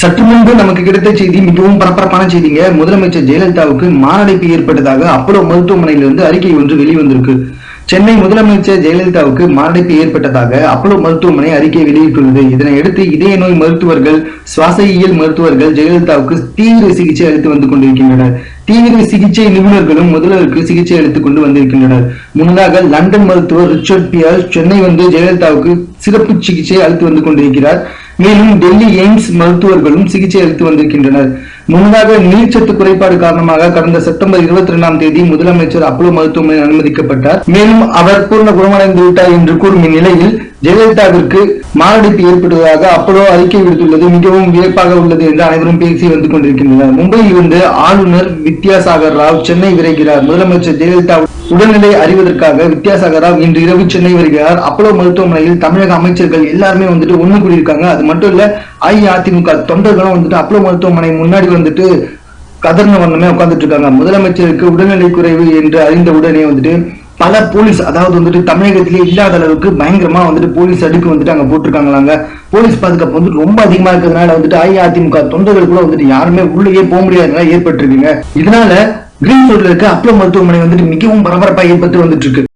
சற்று முன்பு நமக்கு கிடைத்த செய்தி மிகவும் பரபரப்பான செய்திங்க. முதலமைச்சர் ஜெயலலிதாவுக்கு மாரடைப்பு ஏற்பட்டதாக அப்போலோ மருத்துவமனையிலிருந்து அறிக்கை ஒன்று வெளிவந்திருக்கு. சென்னை முதலமைச்சர் ஜெயலலிதாவுக்கு மாரடைப்பு ஏற்பட்டதாக அப்போலோ மருத்துவமனை அறிக்கை வெளியிட்டுள்ளது. இதனையடுத்து இதய நோய் மருத்துவர்கள் சுவாசயியல் மருத்துவர்கள் ஜெயலலிதாவுக்கு தீவிர சிகிச்சை அளித்து வந்து கொண்டிருக்கின்றனர். தீவிர சிகிச்சை நிபுணர்களும் முதல்வருக்கு சிகிச்சை அளித்துக் கொண்டு வந்திருக்கின்றனர். முன்னதாக லண்டன் மருத்துவர் ரிச்சர்ட் பியர் சென்னை வந்து ஜெயலலிதாவுக்கு சிறப்பு சிகிச்சை அளித்து வந்து கொண்டிருக்கிறார். மேலும் டெல்லி எய்ம்ஸ் மருத்துவர்களும் சிகிச்சை அளித்து வந்திருக்கின்றனர். முன்னதாக நீர்ச்சத்து குறைபாடு காரணமாக கடந்த செப்டம்பர் இருபத்தி இரண்டாம் தேதி முதலமைச்சர் அப்போலோ மருத்துவமனையில் அனுமதிக்கப்பட்டார். மேலும் அவர் பூர்ண குணமடைந்து விட்டார் என்று கூறும் இந்நிலையில் ஜெயலலிதாவிற்கு மாரடைப்பு ஏற்பட்டதாக அப்பலோ அறிக்கை விடுத்துள்ளது மிகவும் வியப்பாக உள்ளது என்று அனைவரும் பேசி வந்து கொண்டிருக்கின்றனர். மும்பையில் இருந்து ஆளுநர் வித்யாசாகர் ராவ் சென்னை விரைகிறார். முதலமைச்சர் ஜெயலலிதா உடல்நிலை அறிவதற்காக வித்யாசாகர் ராவ் இன்று இரவு சென்னை வருகிறார். அப்பலோ மருத்துவமனையில் தமிழக அமைச்சர்கள் எல்லாருமே வந்துட்டு ஒண்ணு கூடியிருக்காங்க. அது மட்டும் இல்ல அஇஅதிமுக தொண்டர்களும் வந்துட்டு அப்பலோ மருத்துவமனை முன்னாடி வந்துட்டு கதர்ன வண்ணமே உட்கார்ந்துட்டு இருக்காங்க. முதலமைச்சருக்கு உடல்நிலை குறைவு என்று அறிந்த உடனே வந்துட்டு பல போலீஸ் அதாவது வந்துட்டு தமிழகத்திலே இல்லாத அளவுக்கு பயங்கரமா வந்துட்டு போலீஸ் அடுக்கு வந்துட்டு அங்க போட்டிருக்காங்களாங்க. போலீஸ் பாதுகாப்பு வந்து ரொம்ப அதிகமா இருக்கிறதுனால வந்துட்டு அஇஅதிமுக தொண்டர்கள் கூட வந்துட்டு யாருமே உள்ளேயே போக முடியாத நிலை ஏற்பட்டிருக்குங்க. இதனால கிரீன் ரோட்ல இருக்க அப்போ மருத்துவமனை வந்துட்டு மிகவும் பரபரப்பா ஏற்பட்டு வந்துட்டு இருக்கு.